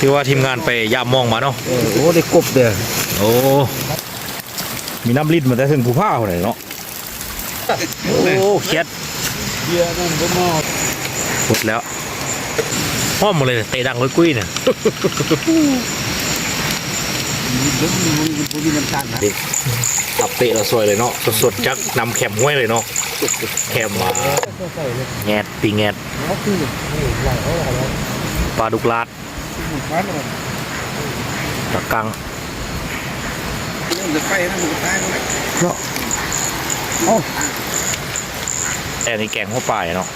ที่ว่าทีมงานไปยามมองมาเนาะเออโอ้ได้กบเด้อโอ้มีน้ำลิ้นมาแต่ถึงผู้ผ้าคนไหนเนาะโอ้เคียดเบียร์นั่นบ่มาหมดแล้วพ่อมหมดเลยเตะดังเลยกุ้ยเนี่ยดึงมันบ่มีน้ำตาลนะตับเตะเราสวยเลยเนาะสดๆจากนำแคมห้วยเลยเนาะแคมมาแงดปีแงด ปลาดุกลาดบ้านมันตะกังเรื่องจะไปนะมันตายแล้วแต่นี่แกงหัวปลายเนาะ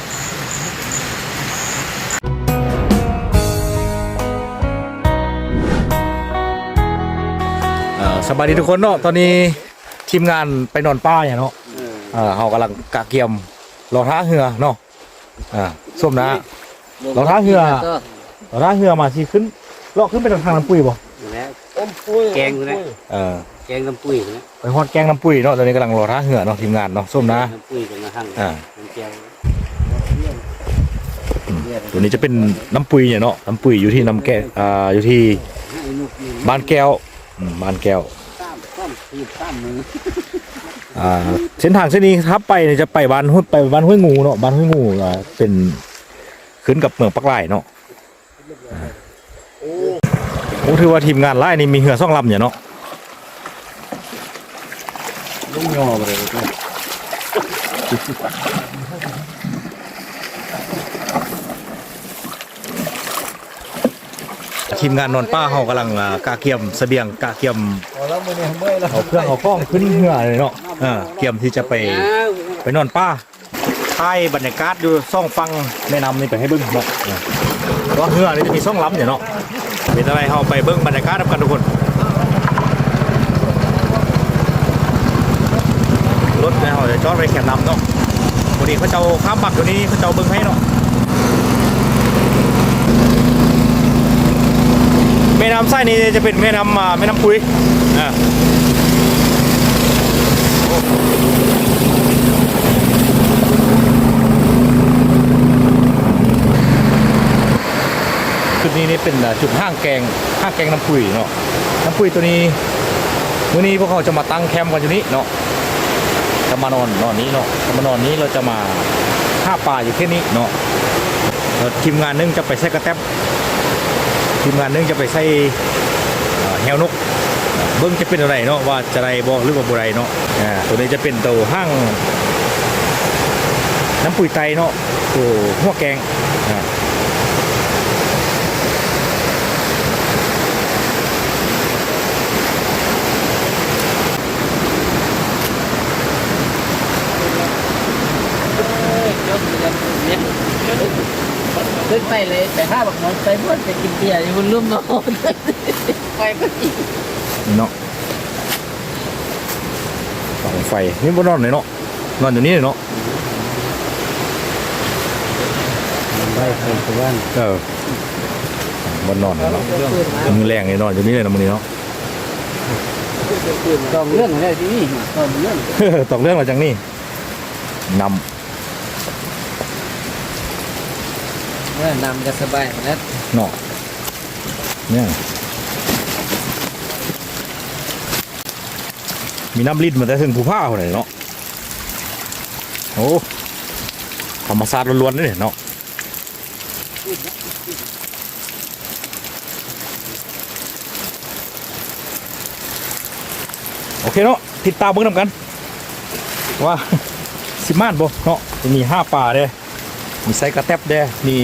เอ่อสบายดีทุกคนเนาะตอนนี้ทีมงานไปนอนป้าอย่างเนาะเออเขากำลังกะเกียมรอท้าเหือเนาะอ่าส้มนะเราท้าเหือ รอท้าเหือมาสิขึ้นเลาะขึ้นไปทางทางน้ำปุ้ยบ่แล้วอมปุ้ยแกงอยู่นะ เออแกงน้ำปุ้ยนะไปฮอดแกงน้ำปุ้ยเนาะตอนนี้กำลังรอท้าเหือเนาะทีมงานเนาะส้มนะ น้ำปุ้ยกับน้ำหั่นอ่า น้ำเจียวตัวนี้จะเป็นน้ำปุยเนี่ยเนาะน้ำปุยอยู่ที่น้ำแก้อ่าอยู่ที่ให้นุกนี่บ้านแก้วอืมบ้านแก้วตามต้อมคือตามมืออ่าเส้นทางเส้นนี้ครับไปเนี่ยจะไปบ้านห้วยไปบ้านห้วยงูเนาะบ้านห้วยงูอ่าเป็นขึ้นกับเมืองปักไร่เนาะ อ่าโอ้ถือว่าทีมงานไล่นี่มีเหือซ่องลำเนี่ยเนาะลุงยอไปเลยทีมงานนอนป้าเขากำลังกาเกียมเสบียงกาเกียมเมื่อเอาเครื่องเอาข้องขึ้นเหือเลยเนาะเกียมที่จะไปไปนอนป้าถ่ายบรรยากาศดูซ่องฟังแนะนำนี่ไปให้เบิ้งเนาะอ่าเพราะ ว่าเหือนี่จะมีซ่องล้ำเนี่ยเนาะเป็นอะไรเขาไปเบิ้งบรรยากาศกันทุกคน รถเนี่ยเขาจะจอดไปแคมป์น้ำเนาะวันนี้เขาเจ้าข้ามปักตัวนี้เขาเจ้าเบิ้งให้เนาะแม่น้ำไส้นี่จะเป็นแม่น้ำอ่าแม่น้ำปุยอ่า นี้นี่เป็นจุดห้างแกงห้างแกงน้ำปุยเนาะน้ำปุยตัวนี้มื้อนี้พวกเขาจะมาตั้งแคมป์กันอยู่นี้เนาะจะมานอนนอนนี้เนาะจะมานอนนี้เราจะมาห้าป่าอยู่แค่นี้เนาะทีมงานหนึงจะไปใส่กระแตบทีมงานหนึงจะไปใส่อ่าแฮวนกเบิ้งจะเป็นอะไรเนาะว่าจะไรบอกหรือว่าบุไรเนาะอ่าตัวนี้จะเป็นตัวห้างน้ำปุ๋ยไตเนาะตัวหัวแกง ขึ้นไปเลยแต่ถ้าบักนอนไปเพื่อนไปกินเบียร์อยู่บนลุ่มนอนไปก็กินนี่เนาะฝั่งไฟนี่บนนอนเลยเนาะนอนอยู่นี่เลยเนาะไปไปทุกวันเออบนนอนเลยเนาะมือแรงเลยนอนอยู่นี่เลยนะมึงนี่เนาะต้องเรื่องอะไรที่นี่ต้องเรื่องตกเรื่องมาจังนี่น เมื่อนำก็สบายนะำเนาะเนี่ยมีน้ำลิ้นมาแต่ถึงผู้ผ้าคนไหนเนาะโอ้ธรรมศาตร์ล้วนๆเลยเนาะโอเคเนาะติดตามเบิ่งนำกัน ว่า สิมานบ่เนาะมีห้าป่าเด้ มีไส้กระแตบเด้มี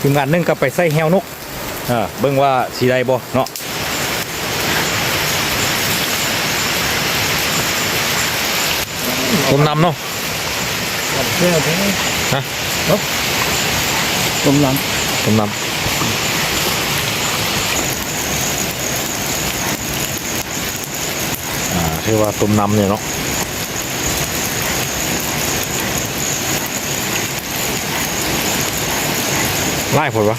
ทีมงานหนึงก็ไปใส่แฮวนกอ่าเบิ่งว่าสีใดบ่เนาะต้มน้ำเนาะเรื่องนี้ฮะต้มน้ต้มน้ำอ่าเรียกว่าต้มน้ำเนี่ยเนาะ ไล่ผลวะ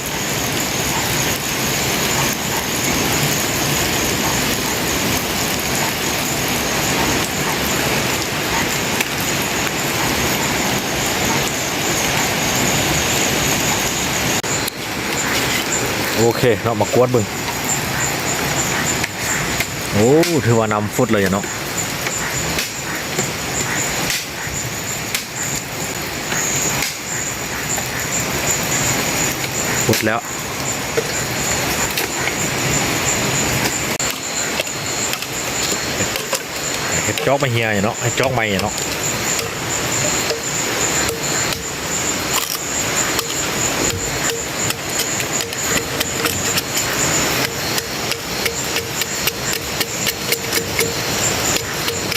โอเคเนามากวดบิ่งโอ้ ถือว่านำฟุตเลยเนาะ ฟุตแล้วเฮ็ดจอกมาเฮียอยู่เนาะให้จอกใหม่อยู่เนาะ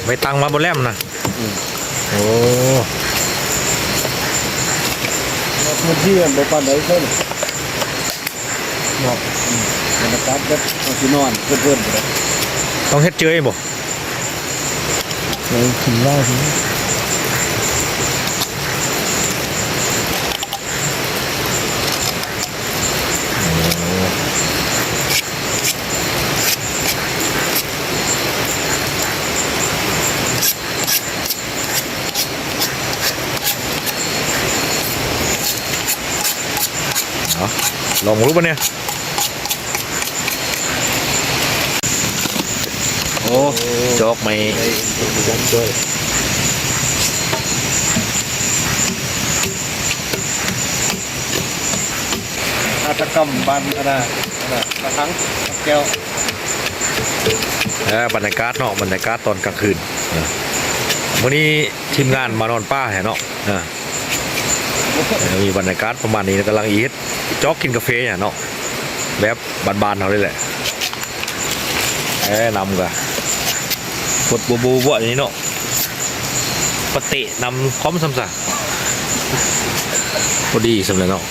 ไปตังมาบนแลมนะโอ้มันที่กันไปปานใดเพิ่นเนาะบรรยากาศแบบเอาสินอนเพื่อนๆไปเลยต้องเฮ็ดเจยบ่เลยกินเหล้าทีเอาลองรู้ปะเนี่ยโอ้ จอกใหม่นด้วยอาตกรรมบ้านะไระไรละครั้งแก้วบรรยากาศเนาะบรรยากาศตอนกลางคืนวันนี้ทีมงานมานอนป้าแห่เนาะเออเออมีบรรยากาศประมาณนี้กำลังอีทจอกกินกาแฟเนี่ยเนาะแบบบานๆเขาเลยแหละเอ้นำกะ กดบูบูบวอย่างนี้เนาะปฏินำพร้อมสำสักพอดีสำเร็จเนาะ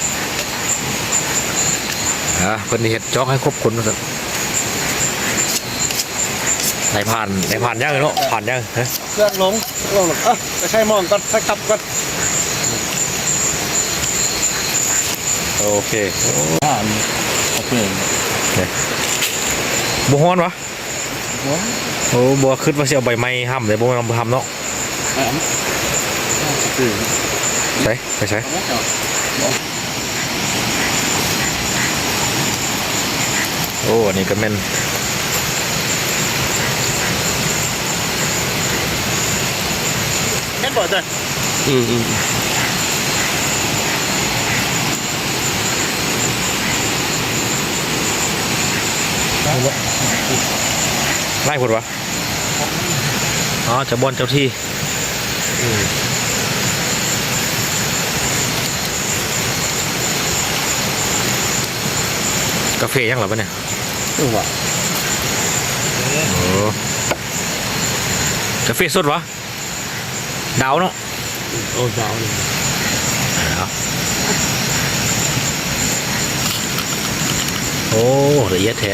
อะเพิ่นเฮ็ดจอกให้ครบคนมาสั่นไหนผ่านไหนผ่านยังเลยเนาะผ่านยังฮะเครื่องลงลงหรอกอะไปใช้มองก่อนไปกลับก่อนโอเคอ่านโอเคบัวฮ้อนวะ หัวโอ้บัวขึ้นมาเสียใบไม้ห้ำเลยบัวมันห้ำเนาะแหมตื่นใช่ไปใช่โอ้อันนี้ก็แม่นแค่บ่จ้ะอืมอืม ไล่ผดวะอ๋อจะบอนเจ้าที่กาแฟยังเหรอปะเนี่ยตัวโอ้กาแฟสดวะดาวเนาะโอ้ดาวเลยโอ้ละเอียดแท้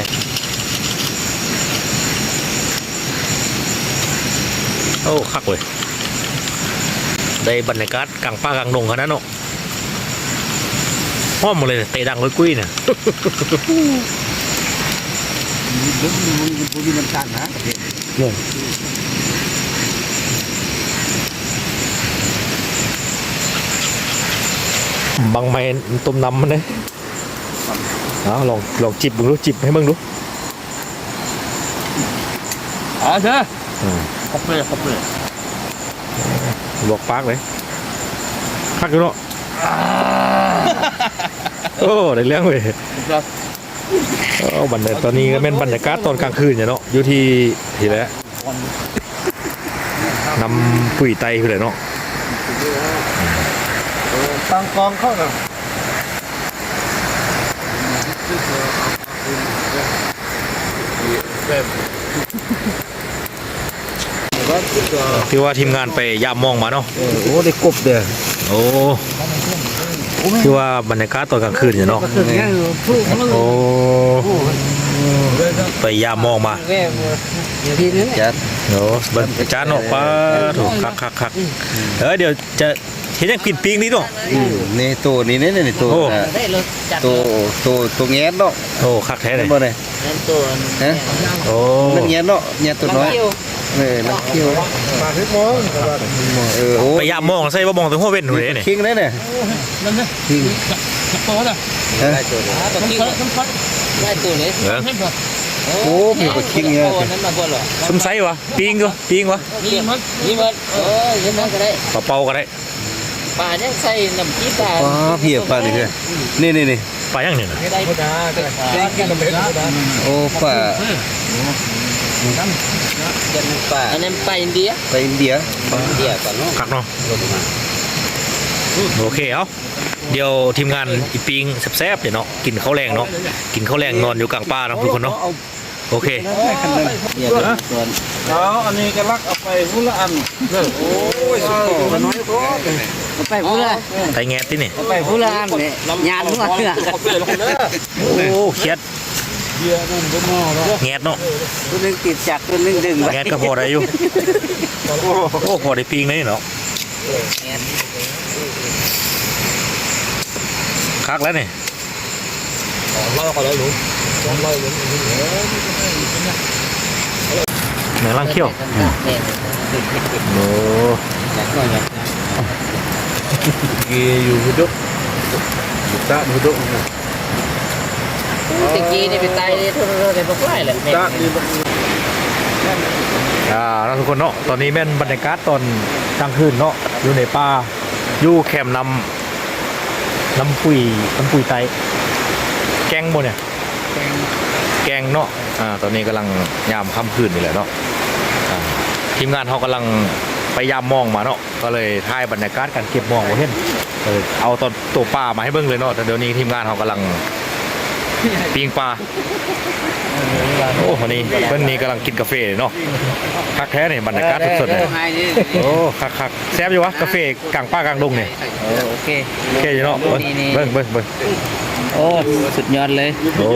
โอ้คักเลยได้บรรยากาศกลางป่ากลางดงขนาดนั้นเนาะห้อมหมาเลยเตะดังเลยกุ้ยเนี่ยเรื่องมันมันพวกนี้มันต่างนะเนี่ยบางไม้ต้มน้ำมันเลยเอาลองลองจิบมึงดูจิบให้มึงดูอะเจ้อื มขอบเลยขอบเลยลวกปากเลยคักอยู่เนาะโอ้ได้เรื่องเลยครับเอ้าบรรยากาศตอนนี้ก็เป็นบรรยากาศตอนกลางคืนเนี่ยเนาะอยู่ที่ที่แล้วนำปุ๋ยไตไปเลยเนาะตั้งกองเข้าน่ะ ที่ว่าทีมงานไปยามมองมาเนาะโอ้ได้กบเด้อโอ้ที่ว่าบรรยากาศตอนกลางคืนเนี่ยเนาะคือแค่ผู้มันโอ้ไปยามมองมาแม่ทีนี้จัดโอ้บรรยากาศเนาะป้าถูกคักคักคักเออเดี๋ยวจะเห็นยังกินปิ้งนี่เนาะนี่ตัวนี้นี่นี่ตัวโอ้ได้รถจัดตัวตัวตัวแงนเนาะโอ้คักแท้เลยบ่ได้นั่นตัวโอ้มันแงนเนาะแงนตัวน้อย เกี่ยวเออน้ำเคี่ยวมาถึงโมงเออโอ้ไปยามมองใส่ว่ามองถึงหัวเว้นหนูเลยนี่คิงเลยเนี่ยนั่นนะคิงโตน่ะฮะได้ตัวเลยได้ตัวเลยเออโอ้มีกระคิงเนี่ยโนั้นมาบ่หรอสมไซวะปิงก็ปิงวะนี่มันนี่มันเออยังมันก็ได้ปลาเป่าก็ได้ป่ายังใส่น้ำกี้ปลาอ๋อเพียบปลานี่คือนี่นี่นี่ปลาอย่างนี้นะไม่ได้ปลาได้กินน้ำ เผ็ดโอ้ปลาจะมีปลาอันนั้นปลาอินเดียไปอินเดียอินเดียก่อนเนาะคักเนาะโอเคเอาเดี๋ยวทีมงานอีปิงแซ่บๆเดี๋ยวเนาะกินข้าวแรงเนาะกินข้าวแรงนอนอยู่กลางป่าเนาะทุกคนเนาะโอเคเดี๋ยวส่วนเอาอันนี้ก็ลักเอาไปหุ่นละอันโอ้ยสุดโต่งน้อยโพดไปพูดละไทยแงะที่นี่ไปพูดละอันเนี่ยยานหัวเนื้อโอ้เครียด แงะเนาะตัวนึงติดจักรตัวนึงดึงไปแงะก็พอได้อยู่โอ้พอได้ปิงเลยเนาะคักแล้วนี่เนื้อล่างเขี้ยวโอ้กีอยู่บุดุตะบุดุ ตะกี้นี่ไปตายเลยทุกๆเลยบ่กล้าแหละตะนี่อ่าแล้วทุกคนเนาะตอนนี้แม่นบรรยากาศตอนกลางคืนเนาะอยู่ในป่าอยู่แคมป์นำน้ำปุยน้ำปุยไตแกงบ่เนี่ยแกงเนาะอ่าตอนนี้กำลังยามค่ำคืนนี่แหละเนาะอ่าทีมงานเขากำลังไปยามมองมาเนาะก็เลยถ่ายบรรยากาศการเก็บมองไว้เห็นเออเอาตอนตัวปลามาให้เบิ่งเลยเนาะแต่เดี๋ยวนี้ทีมงานเขากำลัง ปิ้งปลาโอ้วันนี้เพิ่นนี่กำลังกินกาแฟเนาะคักแท้นี่บรรยากาศสดๆเลยให้นี่โอ้คักคักแซ่บอยู่วะกาแฟกลางป่ากลางดงเนี่ยเออโอเคโอเคอยู่เนาะเบิ่งเบิ่งเบิ่งเบิ่งโอ้สุดยอดเลยโอ้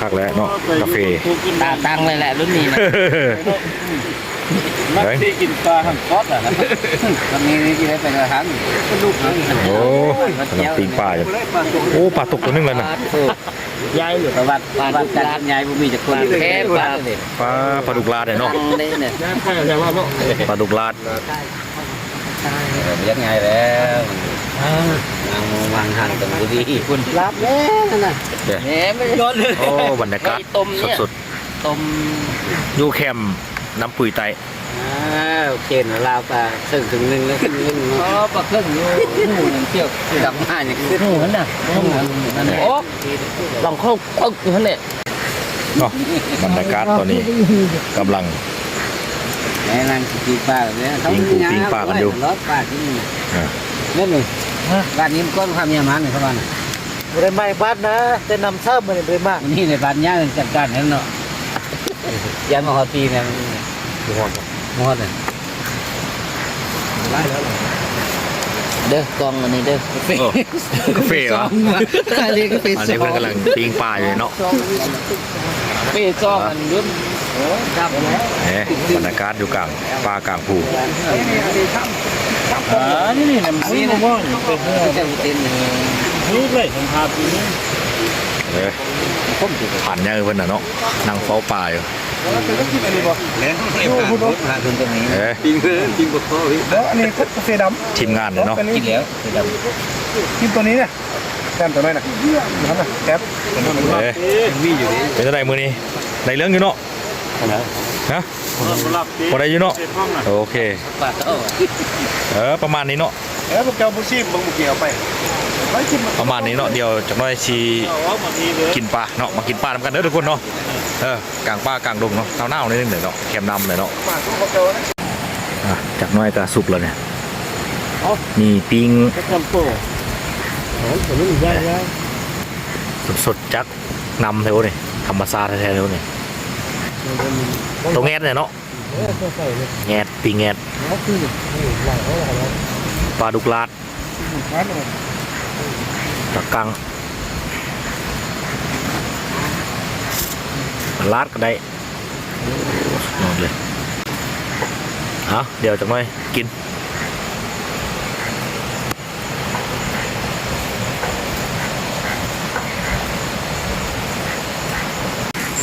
คักแล้วเนาะกาแฟตาตั้งเลยแหละรุ่นนี้นะนักที่กินปลาหันคอดอะวันนี้นี่ที่ได้เป็นอาหารลูกนะโอ้กำลังปิ้งปลาอยู่โอ้ปลาตกตัวหนึงเลยนะ ยายอยู่ประวัติประวัติการยายบ่มีจักคนแค่ปลาเลยปลาปลาดุกลาดเนี่ยเนาะตั้งเลยเนี่ยปลาดุกลาดเลี้ยงไงแล้วนางวางหันกันบุรีคุณรับแล้วน่ะเด้อแหมไม่ยอดเลยโอ้บรรยากาศต้มเนี่ยสดต้มๆอยู่แคมป์น้ำปุยไต อ้าวเข็นลาวปลาถึงถึงหนึ่งแล้วขึ้นหนึ่งอ๋อปลาครึ่งอยู่หูนั่นเที่ยวกลับมาอย่างขึ้นหูนั่นน่ะหูนั่นโอ้ลองเข้าปึ๊กอยู่นั่นแหละเนาะบรรยากาศตอนนี้กำลังแม่นั่งกินปลาเนี่ยปิ้งปูปิ้งปลากันอยู่รถปลาที่นี่อ่าเล่นเลยบ้านนี้มันก้อนความยามันเลยเขาบ้านบริไม่บ้านนะแต่นำทราบมาในบริมานี่ในบ้านย่าเป็นจัดการนั่นเนาะยามาฮอตีเนี่ย มอดมอดเลยเด้อกองอันนี้เด้อกาแฟโอ้กาแฟเหรอเรียกกาแฟอันซนี้อเพิ่นงกำลังปิ้งปลาอยู่เนาะกาแฟซองอันรุ่นครับนะเอ๊ะบรรยากาศอยู่กลางป่ากลางภูอ่านี่นี่น้ำซีนะม่อนเป็นเจ้าเต้นนี่เลยผมพาปีนี้เอ้ยผ่านยังเพิ่นน่ะเนาะนั่งเฝ้าป่าอยู่ ดูคุณพาคุณตรงนี้เอ้ยปิงเลยปิงบดคอพี่แล้วอันนี้กาแฟดทีมงานเนี่ยเนาะกินแล้วำกินตัวนี้เนี่ยแซมตัวนี้นะนั่นนะแซมเอ้ยมีอยู่นี่เป็นจังไดมื้อนี้ได้เรื่องอยู่เนาะฮะบ่ได้อยู่เนาะโอเคเออประมาณนี้เนาะเออพวกเจ้าบุชีพบังบุเกี่ยวไป ประมาณนี้เนาะเดี๋ยวจักน่อยสิกินปลาเนาะมากินปลานำกันเด้อทุกคนเนาะเออกลางป่ากลางดงเนาะเท้าหน้านิดนึงเนาะแคมนำเลยเนาะจากน่อยก็สุกแล้วเนี่ยมีปิ้งจำโป้โอ้ยผมไม่มีได้แล้วสดๆจักนำเท่านี่ธรรมชาติแท้ๆเท่านี่ตรงแงดเนี่ยเนาะแงดปิงแงดปลาดุกลาด ตะกังลาดก็ได้นอนเลยเอาเดี๋ยวจักหน่อยกิน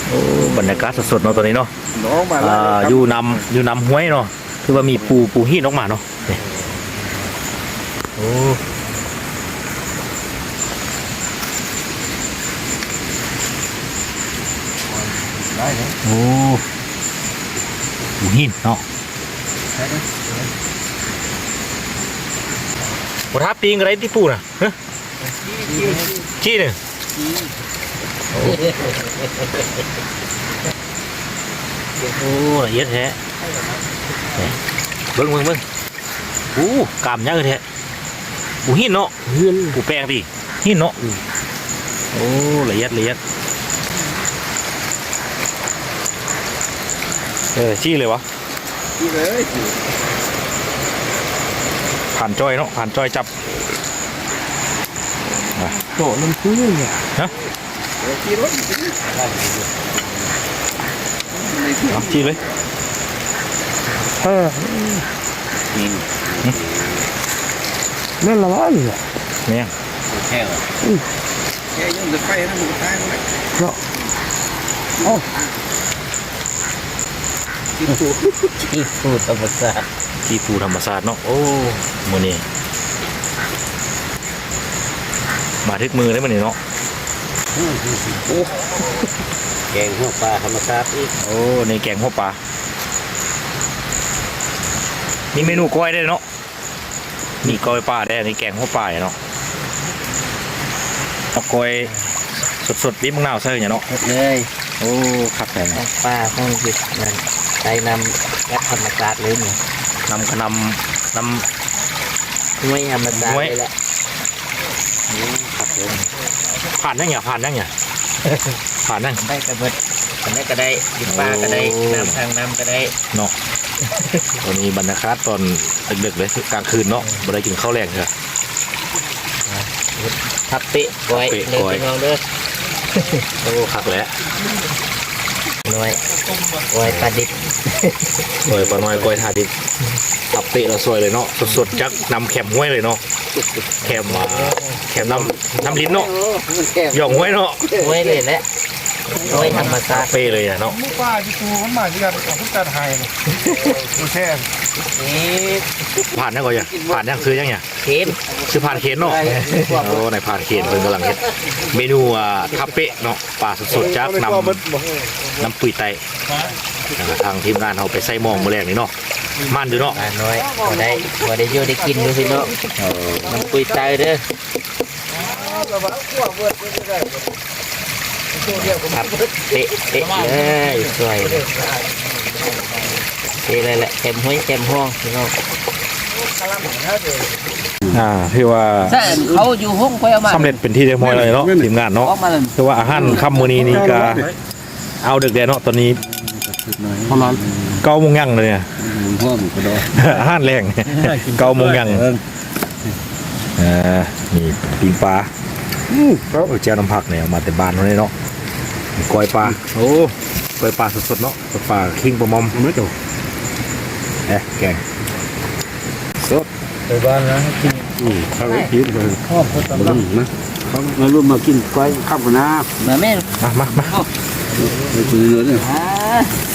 โอ้บรรยากาศสดๆเนาะตอนนี้เนาะน้องมาแล้อ่าวอยู่นำอยู่นำห้วยเนาะ คือว่ามีปูปูหินออกมาเนาะนี่โอ้ โอ้ปูหินเนาะบทับปีงอะไรที่ปูน่ะฮะขี้เนี่ยโอ้ละเอียดแท้นี่เบิ้งเบิ้งเบิ้งโอ้กามยังเลยแท้ปูหินเนาะปูแป้งดิหินเนาะโอ้ละเอียดละเอียด เออชี้เลยวะที่เลยผ่านจ้อยเนาะผ่านจ้อยจับโตน้ำพื้นเนี่ยที่รถเอาชี้เลยเออนั่นละวะเนี่ยเนี่ยแค่ว่าแกยังจะไปนะมึงตายหมด ที่พูธรรมศาสตร์ที่ปูธรรมศาสตร์เนาะโอ้มือนี้มาทึกมือได้มือนี้เนาะแกงหัวปลาธรรมศาสตร์อีกโอ้ในแกงหัวปลามีเมนูก้อยได้เนาะมีก้อยปลาได้ในแกงหัวปลาเนาะเอาก้อยสดๆนี่มึงนาวใส่เนี่ยเนาะเลยโอ้ขัดแต่งปลาห้องจิตนั่น ใช้นำแอปธรรมศาสตร์เลยเนี่ยนำกระนำนห้วยธรรมศาสตร์ห้วยเลยแหละำผ่านยังไงผ่านยังไงผ่านยังได้กระเบิดอันนี้ก็ได้ดินปลาก็ได้โอ้น้ำทางน้ำก็ได้เนาะตอนนี้บรรยากาศตอนดึกๆเลยกลางคืนเนาะบ่ได้กินข้าวแรงเลยทับเปะก้อยทับเปะเลยก้อยพี่น้องเด้อโอ้คักแหล้วหน่วยก้อยปลาดิบ หน่อยปลาน้อยก้อยทาดิบตับเตะเราซอยเลยเนาะสดๆจากนำแคมห้วยเลยเนาะแคมมาแคมน้ำน้ำลิ้นเนาะหย่องห้วยเนาะห้วยเลยแหละห้วยธรรมศาสตร์เป้เลยอะเนาะมุกป้าที่ปูมันมาที่กันของพุทธการไทยเนี่ยโอเคนี่ผ่านยังก่อนยังผ่านยังคือยังไงเค็มคือผ่านเขนเนาะโอ้ในผ่านเขนเพิ่นกำลังเฮ็ดเมนูอ่าทับเปะเนาะปลาสดๆจากนำน้ำปุ๋ยไตนะครับ ทางทีมงานเราไปใส่หมองมื้อแรกนี่เนาะมันอยู่เนาะปลาน้อยพอได้พอได้อยู่ได้กินดูสิเนาะมันปุยตายเด้อครับเป๊ะเป๊ะเลยสวยเลยเป๊ะเลยแหละเต็มห้วยเต็มห้องพี่น้องอ่าที่ว่าใช่เขาอยู่ห้องค่อยเอามาสำเร็จเป็นที่เรียบร้อยเลยเนาะทีมงานเนาะออกมาเลยคือว่าอาหารค่ำมื้อนี้นี่ก็เอาดึกแดดเนาะตอนนี้ พอร้อนเก้าโมงยังเลยเนี่ยพ่อมึงก็ได้อาหารแรงเก้าโมงยังอ่านี่ปิ้งปลาโอ้เจ้าน้ำผักเนี่ยเอามาแต่บ้านเลยเนาะกอยปลาโอ้กอยปลาสดๆเนาะกอยปลาคิงปลาหมอมไม่ถูกเอ๊ะแกงไปบ้านนะกินอืมข้าวคิดเลยพ่อพ่อตำลังนะเขามาร่วมมากินก้อยข้าวหน้ามาแม่มามามาไปซื้อเนื้อเนี่ยอ่าบุ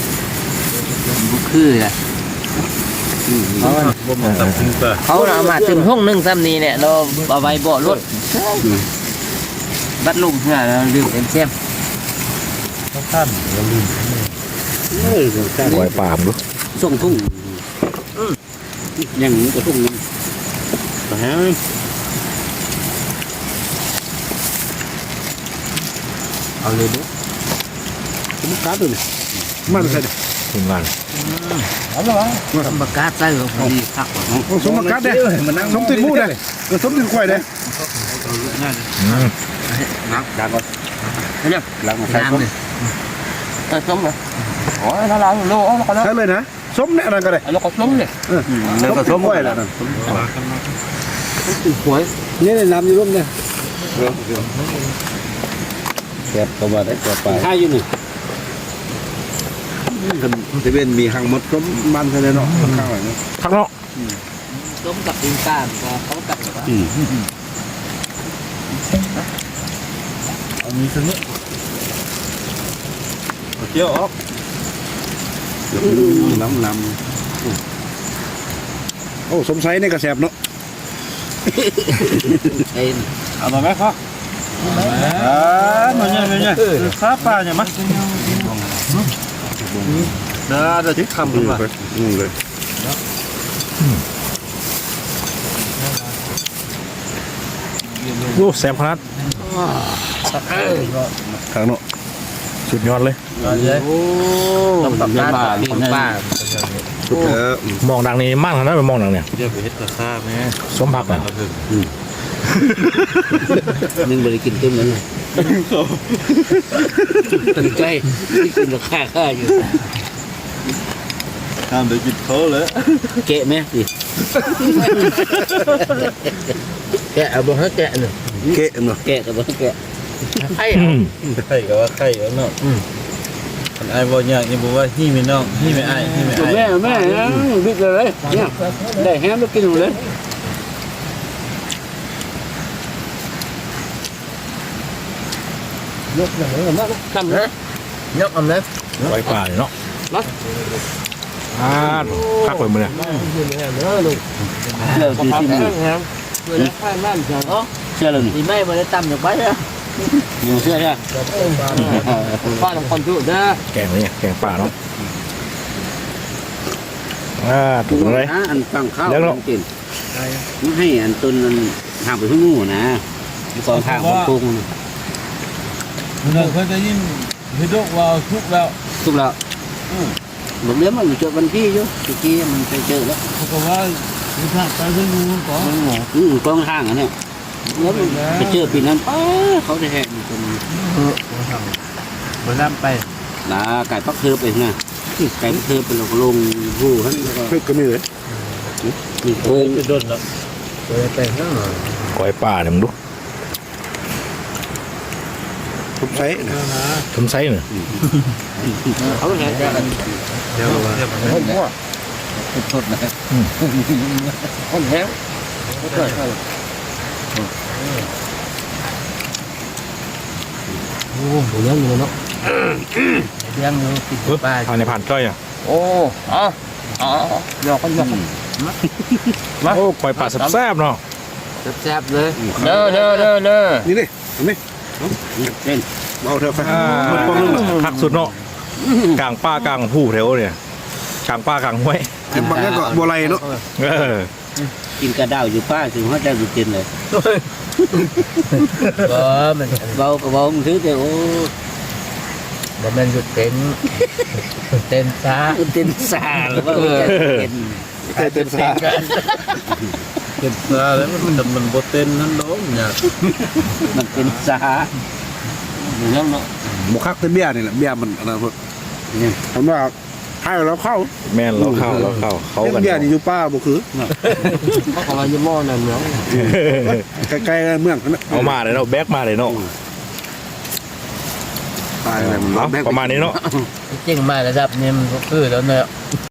คืออะเขาบ่มาตับกินปลาเขาน่ะเอามาถึงห้องหนึงซ้ำนี้เนี่ยเราเอาไว้เบ่อรถบัดลุงเพื่อเราลืมเต็มเต็มเออใช่กอยปลาผมดูส่งทุ่งยังกระทุ่งนึงไปฮะเอาเลยเด้อมุกการ์ดเลยมันใช่ทีมงาน ทำปากกาใส่ลงพอดีคักว่ะสมกัดเด้สมติดมูเด้สมติดควายเด้อืมนักดังก่อนเนี่ยหลังมาใส่น้ำต้มเลยเออส้มเลยโอ้ยน้ำล้างโลเอาแล้วก็แล้วใช่เลยนะสมเนี่ยอะไรก็ได้แล้วก็ส้มเลยแล้วก็ต้มควายแล้วนะหวยนี่น้ำอยู่ร่มเนี่ยแกะตัวมาได้ตัวไปห้าอยู่นี่ กันจะเป็นมีหางมดก็มันใช่เลยเนาะข้างหลังเนาะทักเนาะส้มกับดินก้านก็เขากับแบบว่าเอามีสนุกเกี่ยวออกล้ำล้ำโอ้สมไซนี่กระแสบเนาะเอ็นเอามาไหมครับอ่ามาเนี่ยมาเนี่ยข้าปลาเนี่ยมั้ย เดี๋ยวเดี๋ยวที่คำอืดูมมาไปอืมเลยโอ้แซ่บขนาดทางเนาะสุดยอดเลย โอ้ต้องปรับหน้าตาคนป้าสุดเถอะมองดังนี้มากนะไปมองดังเนี่ยเดี๋ยวไปเฮ็ดกระซ่าแม่สมผักอะนึ่งบริกินตึ้มนั้นเลยตั้งใจที่กินราคาค่าอยู่ ทำเดี๋ยวกินเขาเลยแกะไหมดิแกะเอาบ่ให้แกะหนึ่งเกะเนาะแกะกับบ่ให้แกะไอ้อืมไข่ก็ว่าไข่ก็เนาะคนไอ้บ่ยากนี่บอกว่าฮี่ไม่น้องฮี่ไม่ไอ้ฮี่ไม่ไอ้แม่แม่นะบิ๊กเลยเนี่ยได้แฮมแล้วกินเลยยกหน่อยมาทำนะยกอำนะไว้ป่าเลยเนาะมาอ่าคักไปมือเนี่ยเชื่อที่ที่มือเวลาข้างนั่นเชื่อเนาะเชื่อเลยนี่ไม่มาได้ตำอย่างไปอะอยู่เชื่อใช่ป้าทำคนดูนะแกงนี่แกงป่าเนาะอ่าถูกเลยอันฟังข้าวแล้วเนาะกินมันให้อันตุนมันห่างไปทุ่งงูนะกองทางของกุ้งมันเคยได้ยินฮิโดะว่าทุกแล้วทุกแล้ว บอกเลี้ยงมันอยู่เจอวันที่อยู่ตะกี้มันไปเจอแล้วเขาก็ว่าที่ทางไปเพิ่งรู้ก่อนอือกองทางอันเนี้ยแล้วมันไปเจอปีนั้นป้าเขาได้แหกอยู่ตรงบ่นำไปลาไก่ปักเทือบเองนะไก่ปักเทือบเป็นลงลงหูท่านแล้วก็เฮ้ยก็มีเลยมีโค้งจะโดนแล้วก้อยป่าเนี่ยมึงดู สมไซนะสมไซเนี่ยเขาแหกกันเดี๋ยวเดี๋ยวผมสดนะคนแหกโอ้โหเลี้ยงอยู่เนาะเลี้ยงอยู่ติดปึ๊บผ่านในผ่านจ้อยอะโอ้อ๋ออ๋อหยอกกันหยอกโอ้ก้อยป่าแซ่บๆเนาะแซ่บเลยเด้อเด้อเด้อเด้อนี่นี่นี่ เล่นเอาเถอะไปอ่ามันปองนึงคักสุดเนาะกลางป่ากลางผู้แถวเนี่ยกลางป่ากลางห้วยไอ้บางอย่างก็บัวไหลเนาะเออกินกระดาวอยู่ป้าถึงหัวใจบุจินเลยบ่มันเบากระเบามันถือแต่โอ้บ่แม่นหยุดเต้นเต้นช้าเต้นซาหรือว่าเต้นเต้นเต้นซา เก็บซาแล้วมันมันมันบ่เต้นนั่นดอกเนี่ยมันเป็นซาอยู่แล้วเนาะบุคักเต้นเบี้ยนี่แหละเบี้ยมันอะไรพวกนี่ผมว่าให้เราเข้า แม่นเราเข้าเราเข้าเขาเต้นกันเบี้ยนี่อยู่ป้าบ่คือเขาของเราอยู่หม้อนั่นเนาะใกล้ๆเมืองนั่นน่ะเอามาเลยเนาะแบกมาเลยเนาะตายอะไรมันเอาแบกประมาณนี้เนาะจริงมาระดับนี้มันก็คือแล้วเนาะ